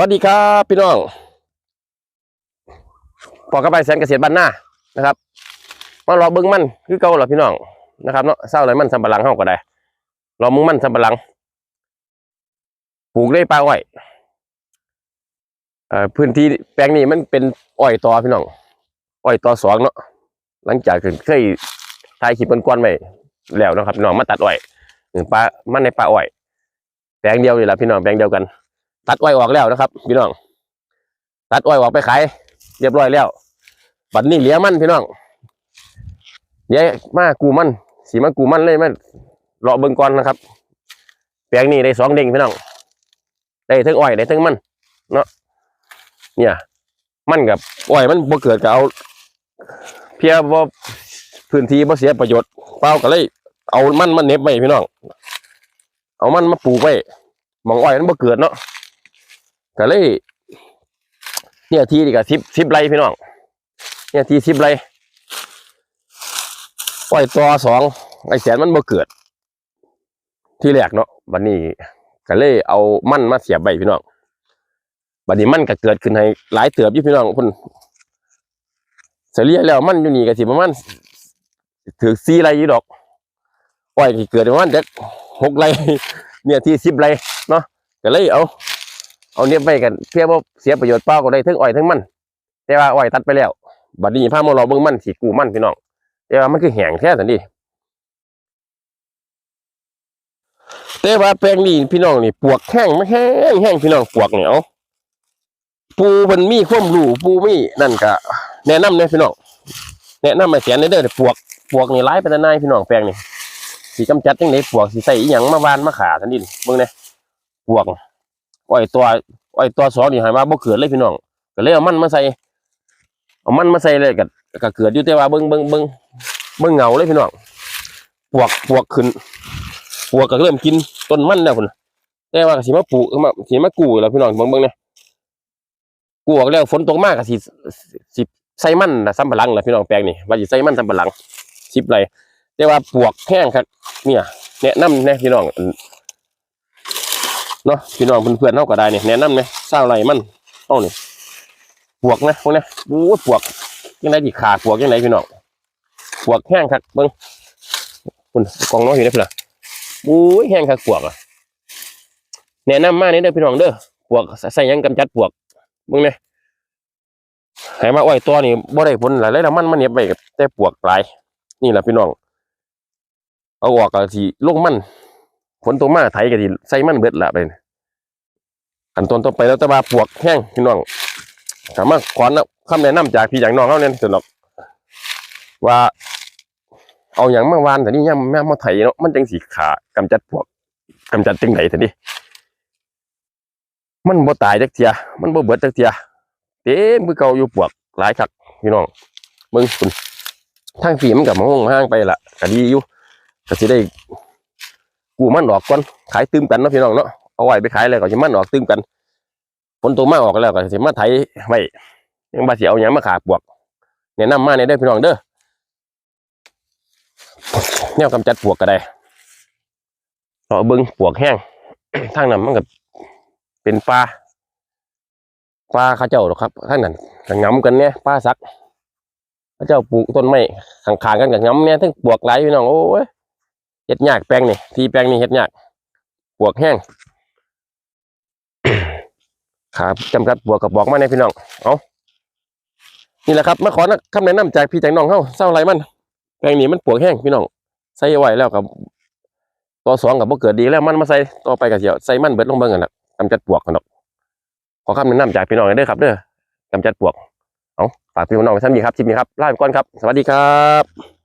วัสดีครับพี่น้องปอกกระไปแสนเกษตรบ้านหน้านะครับมารอเบิ้งมันคือเก่าเหรอพี่น้องนะครับเนาะเศร้าอะไรมันสำปะหลังเฮาก็ได้รอมึงมันสำปะหลังปลูกได้ปลาอ้อยเอ่อพื้นที่แปลงนี้มันเป็นอ้อยตอพี่น้องอ้อยตอสองเนาะหลังจากเคยถ่ายคลิปก้อนๆไว้แล้วนะครับพี่น้องมาตัดอ้อยปลามันในปลาอ้อยแปลงเดียวนี่แหละพี่น้องแปลงเดียวกัน ตัดอ้อยออกแล้วนะครับ พี่น้อง ตัดอ้อยออกไปขายเรียบร้อยแล้วบัดนี้เหลือมันพี่น้องเดี๋ยวมากูมันสีมากูมันเลยมันรอเบิ่งก่อนนะครับ แปลงนี้ได้สองเด้งพี่น้องได้ทั้งอ้อยได้ทั้งมันเนาะเนี่ย มันกับอ้อยมันบ่เกิดกับเอาเพียบ่พื้นที่บ่เสียประโยชน์เปล่าก็เลย เอามันมันเน็บไว้พี่น้อง เอามันมาปลูกไว้มองอ้อยมันบ่เกิดเนาะ ก็เลย เนี่ยทีนี่ก็สิบสิบไรพี่น้องเนี่ยทีสิบไรปล่อยตัวสองไอแสนมันบ่เกิด ที่แรกเนาะบัดนี้ก็เลยเอามันมาเสียบใบพี่น้องบัดนี้มันก็เกิดขึ้นให้หลายเติบอยู่พี่น้องพุ่นเฉลี่ยแล้วมันอยู่นี่ก็สิประมาณถือสี่ไรอยู่ดอกปล่อยที่เกิดประมาณจักหกไรเนี่ยที่สิบไรเนาะก็เลยเอา เอาเนี้ยไปกันเพื่อว่าเสียประโยชน์เปล่าก็ได้ทั้งอ้อยทั้งมัน แต่ว่าอ้อยตัดไปแล้ว บัดนี้พามาเราเบิ่งมันสีกูมันพี่น้อง แต่ว่ามันคือแห้งแค่สันดีแต่ว่าแปลงนี้พี่น้องนี่ปวกแห้งไม่แห้งแห้งพี่น้องปวกเหนียวปูมันมีความรูปูมีนั่นก็แนะนำเลยพี่น้องแนะนำมาเสียนเด้อปวกปวกนี่ร้ายเป็นนายพี่น้องแปลงนี่สีกำจัดจังไดปวกสีใส่อีหยังมาวานมาขาสันดิเบิ่งเนี่ยปวก อ้อยตัวอ้อยตัวสองนี่หายมาบ่เกิดเลยพี่น้องก็เลยเอามันมาใส่เอามันมาใส่เลยก็ก็เกิดอยู่แต่ว่าเบิ่งเบิ่งเบิ่งเบิ่งเหงาเลยพี่น้องปวกปวกขึ้นปวกก็เริ่มกินต้นมันแล้วพุ่นแต่ว่าก็สิมาปลูกมาสิมากู้แล้วพี่น้องเบิ่งเบิ่งเนี่ยกู้ออกแล้วฝนตกมากก็สิสิใส่มันนะซ้ำปะหลังล่ะพี่น้องแปลงนี่ว่าสิใส่มันซ้ำปะหลังสิบไรแต่ว่าปวกแห้งครับเนี่ยแนะนำแนะพี่น้อง เนาะพี่น้องเพื่อนๆเฮาก็ได้เนี่ยแนะนำไหมเศร้าไรมันเอานี่ปวกนะพวกนี้โอ้ยปวกยังไงดิขาปวกยังไงพี่น้องปวกแห้งคักเบิ้งคุณกองน้อยอยู่นะพี่น้อโอ้ยแห้งคักปวกอะแนะนำมาเนี่ยเด้อพี่น้องเด้อปวกใส่ยังกำจัดปวกเบิ้งเนี่ยให้มาอ้อยตัวนี่บ่ได้ผลหลายแล้วมันมันเหน็บไปแต่ปวกหลาย นี่แหละพี่น้อง เอาออกก็สิลงมัน ฝนตกมาไถก็สิใส่มันเบิดละไปนี่ขั้นตอนต่อไปแล้วจะมาปวกแห้งพี่น้องถามมาขอนะคำแนะนำจากพี่จากน้องเขาเนี่ยสุดหรอกว่าเอาอย่างเมาวานแต่นี่ย่ำแม่มาไถเนาะมันจังสีขากำจัดปวกกำจัดจังไหนแต่นี่มันบ่ตายจักเทีย มันบ่เบิดจักเทียเต็มคือเก่าอยู่ปวกหลายคักพี่น้องมึงคุณทางฝีมันกับมองห้างไปละก็ดีอยู่ก็สิได้ กูมันออกก่อนขายตืมกันเนาะพี่น้องเนาะเอาไว้ไปขายเลยก็จะมันออกตืมกันฝนตกมาออกแล้วก็จะมาไถไว้ยังบาเสียเอาหยังมาขาปวกแนะนำมาในเด้พี่น้องเด้อแนวกำจัดปวกก็ได้เราเบิ้งปวกแห้งทางนั้นมันก็เป็นปลาปลาข้าเจ้าหรอกครับทางนั้นก็งำกันเนี่ยปลาซักข้าเจ้าปลูกต้นไม้ข้างๆกันกับงำเนี่ยทั้งปวกหลพี่น้องโอ้ย เฮ็ดยากแปลงนี่ที่แปลงนี่เฮ็ดยากปวกแห้งครับจำกัดปวกกับบอกมาในพี่น้อง เอานี่แหละครับมาขอนะคำแนะนำจากพี่จากน้องเฮาเศร้าไรมัน แปลงนี้มันปวกแห้งพี่น้อง ใส่ไว้แล้วกับตัวสองกับบ่เกิดดีแล้วมันมาใส่ต่อไปกับเสียวใส่มันเบิดลงเบิ่งกันละกำจัดปวกกันดอกขอคำแนะนำจากพี่น้องเด้อครับเด้อกำจัดปวก เอาฝากพี่น้องไว้ท่านนี้ครับคลิปนี้ครับลาไปก่อนครับ สวัสดีครับ